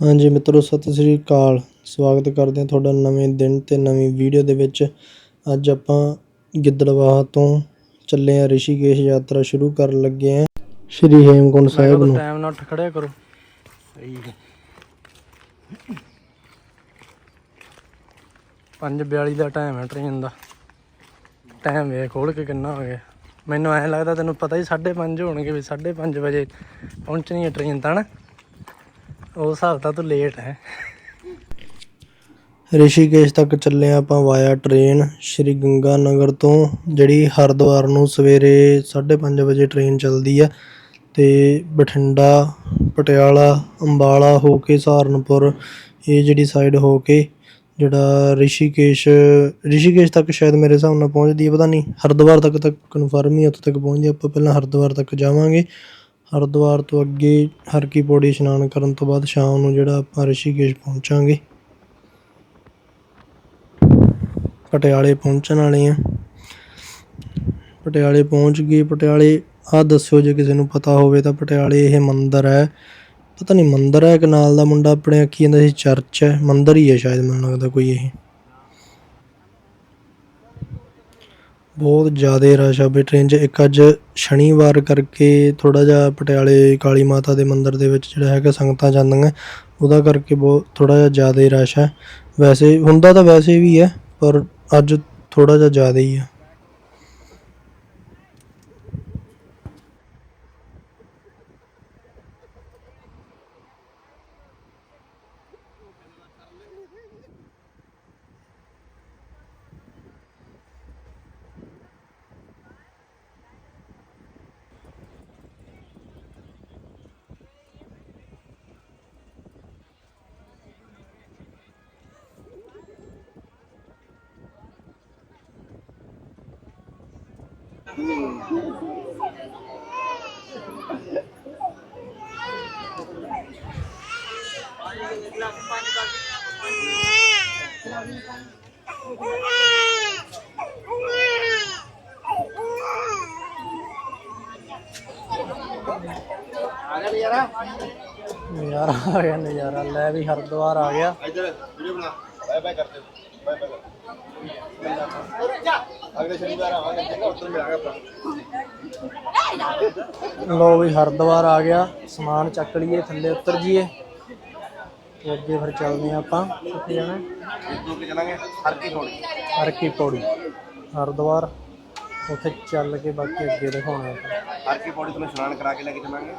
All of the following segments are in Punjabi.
ਹਾਂਜੀ ਮਿੱਤਰੋ ਸਤਿ ਸ੍ਰੀ ਅਕਾਲ। ਸਵਾਗਤ ਕਰਦੇ ਹਾਂ ਤੁਹਾਡਾ ਨਵੇਂ ਦਿਨ ਤੇ ਨਵੀਂ ਵੀਡੀਓ ਦੇ ਵਿੱਚ। ਅੱਜ ਆਪਾਂ ਗਿੱਦੜਵਾਹਾ ਤੋਂ ਚੱਲੇ ਹਾਂ ਰਿਸ਼ੀਕੇਸ਼ ਯਾਤਰਾ ਸ਼ੁਰੂ ਕਰਨ ਲੱਗੇ ਹਾਂ। ਸ਼੍ਰੀ ਹੇਮਕੁੰਟ ਸਾਹਿਬ ਨੂੰ। ਟਾਈਮ ਨਾਲ ਉੱਠ ਖੜਿਆ ਕਰੋ। ਸਹੀ ਹੈ। 5:42 ਦਾ ਟਾਈਮ ਹੈ ਟ੍ਰੇਨ ਦਾ। ਟਾਈਮ ਵੇ ਖੋਲ ਕੇ ਕਿੰਨਾ ਹੋ ਗਿਆ। ਮੈਨੂੰ ਐਂ ਲੱਗਦਾ ਤੈਨੂੰ ਪਤਾ ਹੀ 5:30 ਹੋਣਗੇ ਵੀ 5:30 ਵਜੇ ਪਹੁੰਚਣੀ ਹੈ ਟ੍ਰੇਨ ਤਾਂ ਨਾ। ਉਸ ਹਿਸਾਬ ਤਾਂ ਤੂੰ ਲੇਟ ਹੈ। ਰਿਸ਼ੀਕੇਸ਼ ਤੱਕ ਚੱਲੇ ਆਪਾਂ ਵਾਇਆ ਟ੍ਰੇਨ ਸ਼੍ਰੀ ਗੰਗਾ ਨਗਰ ਤੋਂ, ਜਿਹੜੀ ਹਰਿਦੁਆਰ ਨੂੰ ਸਵੇਰੇ 5:30 ਵਜੇ ਟ੍ਰੇਨ ਚੱਲਦੀ ਆ ਤੇ ਬਠਿੰਡਾ, ਪਟਿਆਲਾ, ਅੰਬਾਲਾ ਹੋ ਕੇ ਸਹਾਰਨਪੁਰ, ਇਹ ਜਿਹੜੀ ਸਾਈਡ ਹੋ ਕੇ ਜਿਹੜਾ ਰਿਸ਼ੀਕੇਸ਼ ਰਿਸ਼ੀਕੇਸ਼ ਤੱਕ ਸ਼ਾਇਦ ਮੇਰੇ ਹਿਸਾਬ ਨਾਲ ਪਹੁੰਚਦੀ ਹੈ ਪਤਾ ਨਹੀਂ, ਹਰਿਦੁਆਰ ਤੱਕ ਤੱਕ ਕਨਫਰਮ ਹੀ ਉੱਥੇ ਤੱਕ ਪਹੁੰਚਦੀ ਆਪਾਂ ਪਹਿਲਾਂ ਹਰਿਦੁਆਰ ਤੱਕ ਜਾਵਾਂਗੇ। ਹਰਿਦੁਆਰ ਤੋਂ ਅੱਗੇ ਹਰ ਕੀ ਪੌੜੀ ਇਸ਼ਨਾਨ ਕਰਨ ਤੋਂ ਬਾਅਦ ਸ਼ਾਮ ਨੂੰ ਜਿਹੜਾ ਆਪਾਂ ਰਿਸ਼ੀਕੇਸ਼ ਪਹੁੰਚਾਂਗੇ। ਪਟਿਆਲੇ ਪਹੁੰਚਣ ਵਾਲੇ ਆ ਪਟਿਆਲੇ ਪਹੁੰਚ ਗਏ। ਪਟਿਆਲੇ, ਆਹ ਦੱਸਿਓ ਜੇ ਕਿਸੇ ਨੂੰ ਪਤਾ ਹੋਵੇ ਤਾਂ ਪਟਿਆਲੇ ਇਹ ਮੰਦਿਰ ਹੈ। ਪਤਾ ਨਹੀਂ ਮੰਦਿਰ ਹੈ ਕਿ ਨਾਲ ਦਾ ਮੁੰਡਾ ਆਪਣੇ ਆਖੀ ਜਾਂਦਾ ਸੀ ਚਰਚ ਹੈ। ਮੰਦਿਰ ਹੀ ਹੈ ਸ਼ਾਇਦ, ਮੈਨੂੰ ਲੱਗਦਾ ਕੋਈ ਇਹ। ਬਹੁਤ ਜ਼ਿਆਦਾ ਰਸ਼ ਆ ਬਈ ਟ੍ਰੇਨ 'ਚ। ਇੱਕ ਅੱਜ ਸ਼ਨੀਵਾਰ ਕਰਕੇ ਥੋੜ੍ਹਾ ਜਿਹਾ ਪਟਿਆਲੇ ਕਾਲੀ ਮਾਤਾ ਦੇ ਮੰਦਿਰ ਦੇ ਵਿੱਚ ਜਿਹੜਾ ਹੈਗਾ ਸੰਗਤਾਂ ਜਾਂਦੀਆਂ। ਉਹਦਾ ਕਰਕੇ ਬਹੁਤ ਥੋੜ੍ਹਾ ਜਿਹਾ ਜ਼ਿਆਦਾ ਰਸ਼ ਹੈ ਵੈਸੇ ਹੁੰਦਾ ਤਾਂ ਵੈਸੇ ਵੀ ਹੈ, ਪਰ ਅੱਜ ਥੋੜ੍ਹਾ ਜਿਹਾ ਜ਼ਿਆਦਾ ਹੀ ਆ। ਆ ਗਿਆ ਨਜ਼ਾਰਾ? ਨਜ਼ਾਰਾ ਆ ਗਿਆ ਨਜ਼ਾਰਾ। ਲੈ ਵੀ ਹਰਦੁਆਰ ਆ ਗਿਆ। ਇੱਧਰ ਵੀਡੀਓ ਬਣਾ। ਬਾਏ ਬਾਏ ਕਰਦੇ। ਬਾਏ ਬਾਏ ਕਰਦੇ ਜਾ। ਅਗਲੇ ਲੋ ਵੀ ਹਰਦੁਆਰ ਆ ਗਿਆ ਸਮਾਨ ਚੱਕ ਲਈਏ ਥੱਲੇ ਉਤਰ ਜੀਏ ਤੇ ਅੱਗੇ ਫਿਰ ਚੱਲਦੇ ਆ ਆਪਾਂ ਕਿੱਥੇ ਜਾਣਾ? ਇੱਥੋਂ ਕਿ ਹਰਕੀ ਪੌੜੀ। ਹਰਕੀ ਉੱਥੇ ਚੱਲ ਕੇ ਬਾਕੀ ਅੱਗੇ ਦਿਖਾਉਣਾ ਆਪਾਂ ਹਰਕੀ ਪੌੜੀ ਤੋਂ ਇਸ਼ਨਾਨ ਕਰਾ ਕੇ ਲੈ ਕੇ ਚੱਲਾਂਗੇ।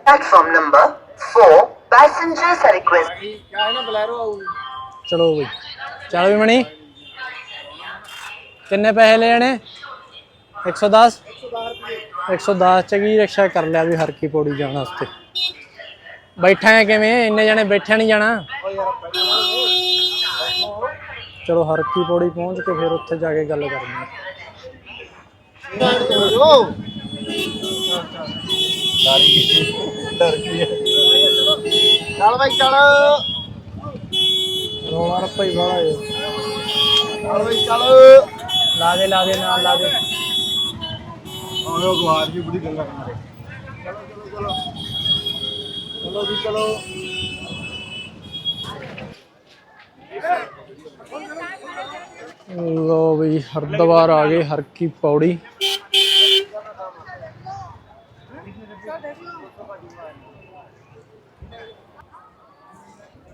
स्नान करा के लेके चलेंगे Platform number 4, passengers are requested. ਚਲੋ ਬਈ ਚੱਲ ਵੀ ਮਣੀ ਕਿੰਨੇ ਪੈਸੇ ਲੈਣੇ 110 110 ਚ ਕੀ ਰਿਕਸ਼ਾ ਕਰ ਲਿਆ ਵੀ ਹਰ ਕੀ ਪੌੜੀ ਜਾਣ ਵਾਸਤੇ ਬੈਠਾ ਹੈ ਕਿਵੇਂ ਇੰਨੇ ਜਣੇ ਬੈਠਿਆ ਨਹੀਂ ਜਾਣਾ ਚਲੋ ਹਰ ਕੀ ਪੌੜੀ ਪਹੁੰਚ ਕੇ ਫਿਰ ਉੱਥੇ ਜਾ ਕੇ ਗੱਲ ਕਰਨੀ ਹੈ ਲਾਰੀ ਚਲੋ ਚਲੋ। ਵੀ ਚਲੋ ਹਰਦਵਾਰ ਆ ਗਏ ਹਰਕੀ ਪੌੜੀ।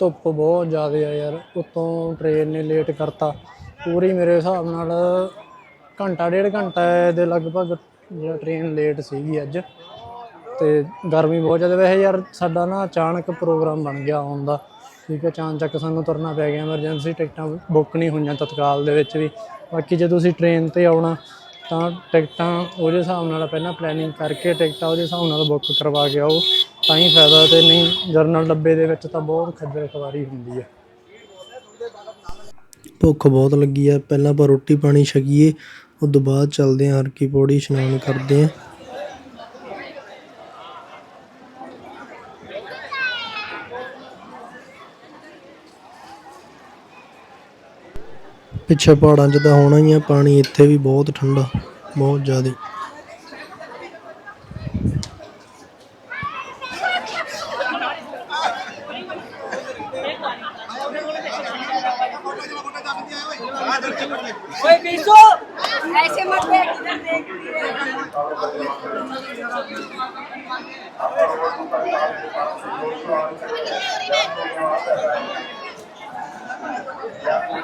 ਧੁੱਪ ਬਹੁਤ ਜ਼ਿਆਦਾ ਆ ਯਾਰ, ਉਤੋਂ ਟ੍ਰੇਨ ਨੇ ਲੇਟ ਕਰਤਾ। ਪੂਰੀ ਮੇਰੇ ਹਿਸਾਬ ਨਾਲ ਘੰਟਾ, ਡੇਢ ਘੰਟਾ ਦੇ ਲਗਭਗ ਜਿਹੜਾ ਟ੍ਰੇਨ ਲੇਟ ਸੀਗੀ ਅੱਜ। ਤੇ ਗਰਮੀ ਬਹੁਤ ਜ਼ਿਆਦਾ। ਵੈਸੇ ਯਾਰ ਸਾਡਾ ਨਾ ਅਚਾਨਕ ਪ੍ਰੋਗਰਾਮ ਬਣ ਗਿਆ ਆਉਣ ਦਾ। ਠੀਕ ਹੈ ਅਚਾਨਕ ਸਾਨੂੰ ਤੁਰਨਾ ਪੈ ਗਿਆ। ਐਮਰਜੈਂਸੀ ਟਿਕਟਾਂ ਬੁੱਕ ਨਹੀਂ ਹੋਈਆਂ ਤਤਕਾਲ ਦੇ ਵਿੱਚ ਵੀ। ਬਾਕੀ ਜੇ ਤੁਸੀਂ ਟ੍ਰੇਨ ਤੇ ਆਉਣਾ ਤਾਂ ਟਿਕਟਾਂ ਉਹਦੇ ਹਿਸਾਬ ਨਾਲ ਪਹਿਲਾਂ ਪਲੈਨਿੰਗ ਕਰਕੇ ਟਿਕਟਾਂ ਉਹਦੇ ਹਿਸਾਬ ਨਾਲ ਬੁੱਕ ਕਰਵਾ ਕੇ ਆਓ, ਤਾਂ ਹੀ ਫਾਇਦਾ ਤੇ ਨਹੀਂ ਜਰਨਲ ਡੱਬੇ ਦੇ ਵਿੱਚ ਤਾਂ ਬਹੁਤ ਖੱਜਲ ਖਵਾਰੀ ਹੁੰਦੀ ਹੈ। ਭੁੱਖ ਬਹੁਤ ਲੱਗੀ ਆ ਪਹਿਲਾਂ ਆਪਾਂ ਰੋਟੀ ਪਾਣੀ ਛਕੀਏ, ਉਸ ਤੋਂ ਬਾਅਦ ਚੱਲਦੇ ਹਾਂ ਹਰਕੀ ਪੌੜੀ, ਇਸ਼ਨਾਨ ਕਰਦੇ ਹਾਂ। ਪਿੱਛੇ ਪਹਾੜਾਂ 'ਚ ਤਾਂ ਹੋਣਾ ਹੀ ਆ ਪਾਣੀ ਇੱਥੇ ਵੀ ਬਹੁਤ ਠੰਡਾ ਬਹੁਤ ਜ਼ਿਆਦਾ ओए बीसो ऐसे मत बैठ इधर देख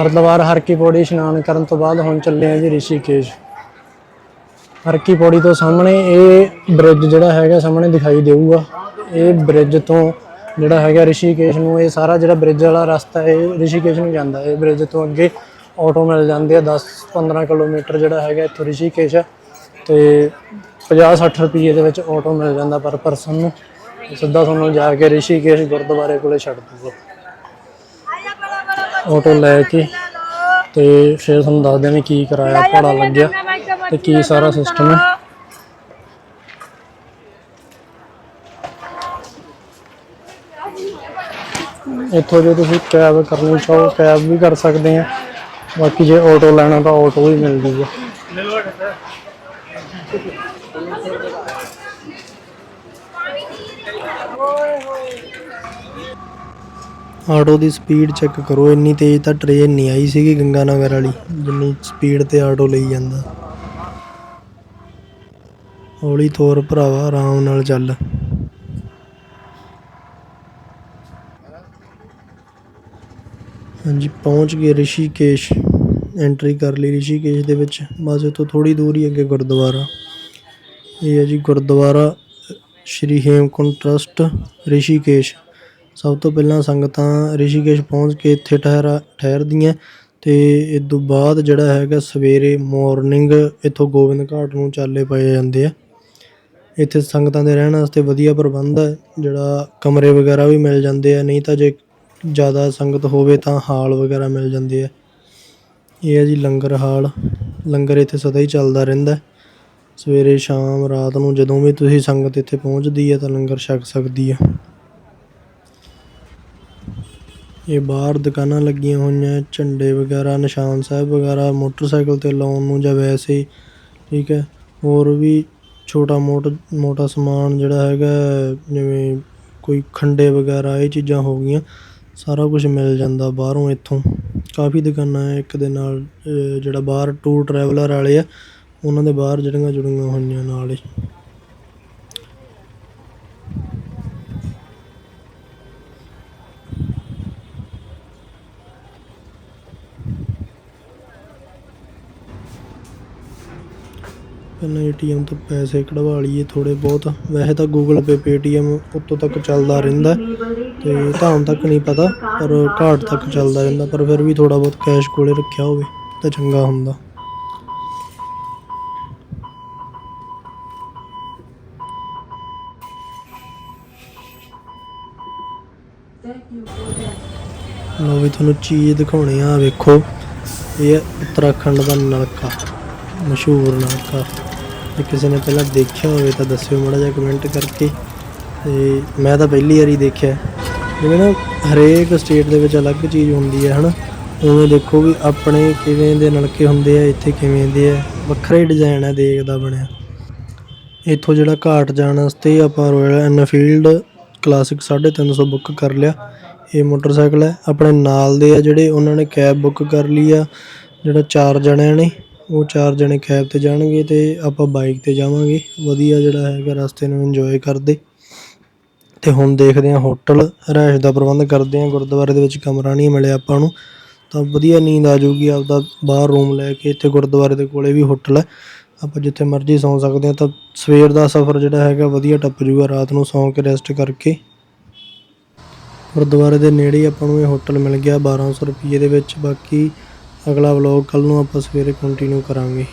ਹਰਿਦੁਆਰ ਹਰ ਕੀ ਪੌੜੀ ਇਸ਼ਨਾਨ ਕਰਨ ਤੋਂ ਬਾਅਦ ਹੁਣ ਚੱਲੇ ਆ ਜੀ ਰਿਸ਼ੀਕੇਸ਼। ਹਰ ਕੀ ਪੌੜੀ ਤੋਂ ਸਾਹਮਣੇ ਇਹ ਬ੍ਰਿਜ ਜਿਹੜਾ ਹੈਗਾ ਸਾਹਮਣੇ ਦਿਖਾਈ ਦੇਊਗਾ। ਇਹ ਬ੍ਰਿਜ ਤੋਂ ਜਿਹੜਾ ਹੈਗਾ ਰਿਸ਼ੀਕੇਸ਼ ਨੂੰ ਇਹ ਸਾਰਾ ਜਿਹੜਾ ਬ੍ਰਿਜ ਵਾਲਾ ਰਸਤਾ ਹੈ, ਇਹ ਰਿਸ਼ੀਕੇਸ਼ ਨੂੰ ਜਾਂਦਾ। ਹੈ ਇਹ ਬ੍ਰਿਜ ਤੋਂ ਅੱਗੇ ਆਟੋ ਮਿਲ ਜਾਂਦੇ ਆ 10 15 ਕਿਲੋਮੀਟਰ ਜਿਹੜਾ ਹੈਗਾ ਇੱਥੋਂ ਰਿਸ਼ੀਕੇਸ਼। ਹੈ ਤੇ 50 60 ਰੁਪਏ ਦੇ ਵਿੱਚ ਆਟੋ ਮਿਲ ਜਾਂਦਾ ਪਰ ਪਰਸਨ ਨੂੰ। ਸਿੱਧਾ ਤੁਹਾਨੂੰ ਜਾ ਕੇ ਰਿਸ਼ੀਕੇਸ਼ ਗੁਰਦੁਆਰੇ ਕੋਲੇ ਛੱਡ ਦੂਗਾ ਆਟੋ ਲੈ ਕੇ ਤੇ ਫਿਰ ਤੁਹਾਨੂੰ ਦੱਸਦੇ ਹਾਂ ਵੀ ਕੀ ਕਿਰਾਇਆ ਭਾੜਾ ਲੱਗਿਆ ਤੇ ਕੀ ਸਾਰਾ ਸਿਸਟਮ ਹੈ। ਇੱਥੋਂ ਜੇ ਤੁਸੀਂ ਕੈਬ ਕਰਨੀ ਚਾਹੋ ਕੈਬ ਵੀ ਕਰ ਸਕਦੇ ਆ ਬਾਕੀ ਜੇ ਆਟੋ ਲੈਣਾ ਤਾਂ ਆਟੋ ਵੀ ਮਿਲ ਜੂਗਾ ਆਟੋ ਦੀ ਸਪੀਡ ਚੈੱਕ ਕਰੋ। ਇੰਨੀ ਤੇਜ਼ ਤਾਂ ਟ੍ਰੇਨ ਨਹੀਂ ਆਈ ਸੀਗੀ ਗੰਗਾਨਗਰ ਵਾਲੀ, ਜਿੰਨੀ ਸਪੀਡ ਤੇ ਆਟੋ ਲਈ ਜਾਂਦਾ। ਹੌਲੀ ਤੋਰ ਭਰਾਵਾ, ਆਰਾਮ ਨਾਲ ਚੱਲ। ਹਾਂਜੀ, ਪਹੁੰਚ ਗਏ ਰਿਸ਼ੀਕੇਸ਼। ਐਂਟਰੀ ਕਰ ਲਈ ਰਿਸ਼ੀਕੇਸ਼ ਦੇ ਵਿੱਚ। ਬਸ ਇੱਥੋਂ ਥੋੜੀ ਦੂਰ ਹੀ ਅੱਗੇ ਗੁਰਦੁਆਰਾ। ਇਹ ਹੈ ਜੀ ਗੁਰਦੁਆਰਾ, ਸ਼੍ਰੀ ਹੇਮਕੁੰਟ ਟਰਸਟ ਰਿਸ਼ੀਕੇਸ਼। ਸਭ ਤੋਂ ਪਹਿਲਾਂ ਸੰਗਤਾਂ ਰਿਸ਼ੀਕੇਸ਼ ਪਹੁੰਚ ਕੇ ਇੱਥੇ ਠਹਿਰਾ ਠਹਿਰਦੀਆਂ ਅਤੇ ਇਹ ਤੋਂ ਬਾਅਦ ਜਿਹੜਾ ਹੈਗਾ ਸਵੇਰੇ ਮੋਰਨਿੰਗ ਇੱਥੋਂ ਗੋਬਿੰਦ ਘਾਟ ਨੂੰ ਚਾਲੇ ਪਾਏ ਜਾਂਦੇ ਆ। ਇੱਥੇ ਸੰਗਤਾਂ ਦੇ ਰਹਿਣ ਵਾਸਤੇ ਵਧੀਆ ਪ੍ਰਬੰਧ ਹੈ, ਜਿਹੜਾ ਕਮਰੇ ਵਗੈਰਾ ਵੀ ਮਿਲ ਜਾਂਦੇ ਆ, ਨਹੀਂ ਤਾਂ ਜੇ ਜ਼ਿਆਦਾ ਸੰਗਤ ਹੋਵੇ ਤਾਂ ਹਾਲ ਵਗੈਰਾ ਮਿਲ ਜਾਂਦੇ ਆ। ਇਹ ਹੈ ਜੀ ਲੰਗਰ ਹਾਲ। ਲੰਗਰ ਇੱਥੇ ਸਦਾ ਹੀ ਚੱਲਦਾ ਰਹਿੰਦਾ ਸਵੇਰੇ ਸ਼ਾਮ ਰਾਤ ਨੂੰ ਜਦੋਂ ਵੀ ਤੁਸੀਂ ਸੰਗਤ ਇੱਥੇ ਪਹੁੰਚਦੀ ਹੈ ਤਾਂ ਲੰਗਰ ਛਕ ਸਕਦੀ ਹੈ। ਇਹ ਬਾਹਰ ਦੁਕਾਨਾਂ ਲੱਗੀਆਂ ਹੋਈਆਂ, ਝੰਡੇ ਵਗੈਰਾ, ਨਿਸ਼ਾਨ ਸਾਹਿਬ ਵਗੈਰਾ, ਮੋਟਰਸਾਈਕਲ ਤੇ ਲਾਉਣ ਨੂੰ ਜਾਂ ਵੈਸੇ ਹੀ, ਠੀਕ ਹੈ। ਹੋਰ ਵੀ ਛੋਟਾ ਮੋਟ, ਮੋਟਾ ਸਮਾਨ ਜਿਹੜਾ ਹੈਗਾ, ਜਿਵੇਂ ਕੋਈ ਖੰਡੇ ਵਗੈਰਾ, ਇਹ ਚੀਜ਼ਾਂ ਹੋ ਗਈਆਂ, ਸਾਰਾ ਕੁਝ ਮਿਲ ਜਾਂਦਾ ਬਾਹਰੋਂ ਇੱਥੋਂ। ਕਾਫੀ ਦੁਕਾਨਾਂ ਹੈ ਇੱਕ ਦੇ ਨਾਲ ਜਿਹੜਾ ਬਾਹਰ ਟੂਰ ਟਰੈਵਲਰ ਵਾਲੇ ਆ, ਉਹਨਾਂ ਦੇ ਬਾਹਰ ਜਿਹੜੀਆਂ ਜੁੜੀਆਂ ਹੋਈਆਂ ਨਾਲ ਹੀ। ਪਹਿਲਾਂ ਏਟੀਐਮ ਤੋਂ ਪੈਸੇ ਕਢਵਾ ਲਈਏ ਥੋੜੇ ਬਹੁਤ। ਵੈਸੇ ਤਾਂ ਗੂਗਲ ਪੇ ਪੇਟੀਐਮ ਉੱਤੋਂ ਤੱਕ ਚੱਲਦਾ ਰਹਿੰਦਾ। ਤੇ ਧਾਮ ਤੱਕ ਨਹੀਂ ਪਤਾ, ਪਰ ਘਾਟ ਤੱਕ ਚੱਲਦਾ ਰਹਿੰਦਾ। ਪਰ ਫਿਰ ਵੀ ਥੋੜਾ ਬਹੁਤ ਕੈਸ਼ ਕੋਲੇ ਰੱਖਿਆ ਹੋਵੇ ਤਾਂ ਚੰਗਾ ਹੁੰਦਾ। ਲੋ ਵੀ ਤੁਹਾਨੂੰ ਚੀਜ਼ ਦਿਖਾਉਣੀ ਆ ਵੇਖੋ। ਇਹ ਹੈ ਉੱਤਰਾਖੰਡ ਦਾ ਨਲਕਾ। ਮਸ਼ਹੂਰ ਨਲਕਾ ਜੇ ਕਿਸੇ ਨੇ ਪਹਿਲਾਂ ਦੇਖਿਆ ਹੋਵੇ ਤਾਂ ਦੱਸਿਓ ਮਾੜਾ ਜਿਹਾ ਕਮੈਂਟ ਕਰਕੇ। ਤੇ ਮੈਂ ਤਾਂ ਪਹਿਲੀ ਵਾਰੀ ਦੇਖਿਆ। ਜਿਵੇਂ ਨਾ ਹਰੇਕ ਸਟੇਟ ਦੇ ਵਿੱਚ ਅਲੱਗ ਚੀਜ਼ ਹੁੰਦੀ ਹੈ, ਹਨਾ? ਉਵੇਂ ਦੇਖੋ ਵੀ ਆਪਣੇ ਕਿਵੇਂ ਦੇ ਨਲਕੇ ਹੁੰਦੇ ਆ, ਇੱਥੇ ਕਿਵੇਂ ਦੇ ਆ। ਵੱਖਰਾ ਹੀ ਡਿਜ਼ਾਈਨ ਹੈ ਦੇਖਦਾ ਬਣਿਆ। ਇੱਥੋਂ ਜਿਹੜਾ ਘਾਟ ਜਾਣ ਵਾਸਤੇ ਆਪਾਂ ਰਾਇਲ ਐਨਫੀਲਡ ਕਲਾਸਿਕ 350 ਬੁੱਕ ਕਰ ਲਿਆ। ਇਹ ਮੋਟਰਸਾਈਕਲ ਹੈ। ਆਪਣੇ ਨਾਲ ਦੇ ਆ ਜਿਹੜੇ ਉਹਨਾਂ ਨੇ ਕੈਬ ਬੁੱਕ ਕਰ ਲਈ ਆ। ਜਿਹੜਾ ਚਾਰ ਜਣਿਆਂ ਨੇ। ਉਹ ਚਾਰ ਜਣੇ ਕੈਬ ਤੇ ਜਾਣਗੇ ਅਤੇ ਆਪਾਂ ਬਾਈਕ ਤੇ ਜਾਵਾਂਗੇ। ਵਧੀਆ ਜਿਹੜਾ ਹੈਗਾ ਰਸਤੇ ਨੂੰ ਇੰਜੋਏ ਕਰਦੇ। ਅਤੇ ਹੁਣ ਦੇਖਦੇ ਹਾਂ ਹੋਟਲ ਰਿਹਾਇਸ਼ ਦਾ ਪ੍ਰਬੰਧ ਕਰਦੇ ਹਾਂ। ਗੁਰਦੁਆਰੇ ਦੇ ਵਿੱਚ ਕਮਰਾ ਨਹੀਂ ਮਿਲਿਆ ਆਪਾਂ ਨੂੰ। ਤਾਂ ਵਧੀਆ ਨੀਂਦ ਆ ਜਾਊਗੀ ਆਪਦਾ ਬਾਹਰ ਰੂਮ ਲੈ ਕੇ। ਇੱਥੇ ਗੁਰਦੁਆਰੇ ਦੇ ਕੋਲੇ ਵੀ ਹੋਟਲ ਹੈ। ਆਪਾਂ ਜਿੱਥੇ ਮਰਜ਼ੀ ਸੌਂ ਸਕਦੇ ਹਾਂ। ਤਾਂ ਸਵੇਰ ਦਾ ਸਫ਼ਰ ਜਿਹੜਾ ਹੈਗਾ ਵਧੀਆ ਟੱਪ ਜੂਗਾ ਰਾਤ ਨੂੰ ਸੌਂ ਕੇ ਰੈਸਟ ਕਰਕੇ। ਗੁਰਦੁਆਰੇ ਦੇ ਨੇੜੇ ਹੀ ਆਪਾਂ ਨੂੰ ਇਹ ਹੋਟਲ ਮਿਲ ਗਿਆ। 1200 ਰੁਪਏ ਦੇ ਵਿੱਚ। ਬਾਕੀ ਅਗਲਾ ਵਲੌਗ ਕੱਲ੍ਹ ਨੂੰ ਆਪਾਂ ਸਵੇਰੇ ਕੰਟੀਨਿਊ ਕਰਾਂਗੇ।